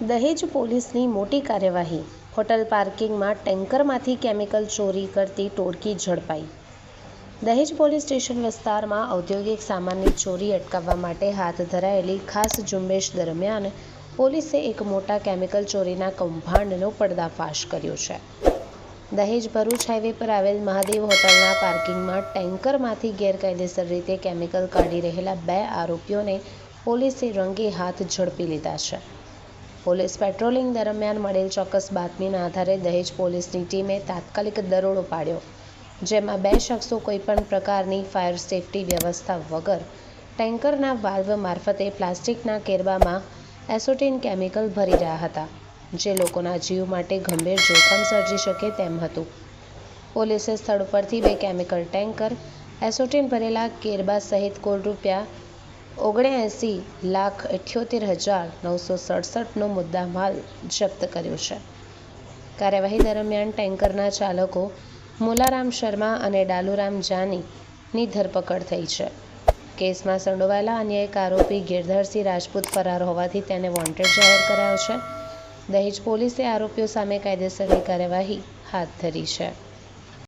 દહેજ પોલીસની મોટી કાર્યવાહી. હોટલ પાર્કિંગમાં ટેન્કરમાંથી કેમિકલ ચોરી કરતી ટોળકી ઝડપાઈ. દહેજ પોલીસ સ્ટેશન વિસ્તારમાં ઔદ્યોગિક સામાનની ચોરી અટકાવવા માટે હાથ ધરાયેલી ખાસ ઝુંબેશ દરમિયાન પોલીસે એક મોટા કેમિકલ ચોરીના કૌભાંડનો પર્દાફાશ કર્યો છે. દહેજ ભરૂચ હાઈવે પર આવેલ મહાદેવ હોટલના પાર્કિંગમાં ટેન્કરમાંથી ગેરકાયદેસર રીતે કેમિકલ કાઢી રહેલા બે આરોપીઓને પોલીસે રંગે હાથ ઝડપી લીધા છે. પોલીસ પેટ્રોલિંગ દરમિયાન મળેલ ચોક્કસ બાતમીના આધારે દહેજ પોલીસની ટીમે તાત્કાલિક દરોડો પાડ્યો, જેમાં બે શખ્સો કોઈપણ પ્રકારની ફાયર સેફટી વ્યવસ્થા વગર ટેન્કરના વાલ્વ મારફતે પ્લાસ્ટિકના કેરબામાં એસોટીન કેમિકલ ભરી રહ્યા હતા, જે લોકોના જીવ માટે ગંભીર જોખમ સર્જી શકે તેમ હતું. પોલીસે સ્થળ પરથી બે કેમિકલ ટેન્કર, એસોટીન ભરેલા કેરબા સહિત કુલ રૂપિયા ઓગણએંસી લાખ અઠ્યોતેર હજાર નવસો સડસઠનો મુદ્દામાલ જપ્ત કર્યો છે. કાર્યવાહી દરમિયાન ટેન્કરના ચાલકો મુલારામ શર્મા અને ડાલુરામ જાનીની ધરપકડ થઈ છે. કેસમાં સંડોવાયેલા અન્ય એક આરોપી ગિરધરસિંહ રાજપૂત ફરાર હોવાથી તેને વોન્ટેડ જાહેર કરાયો છે. દહેજ પોલીસે આરોપીઓ સામે કાયદેસરની કાર્યવાહી હાથ ધરી છે.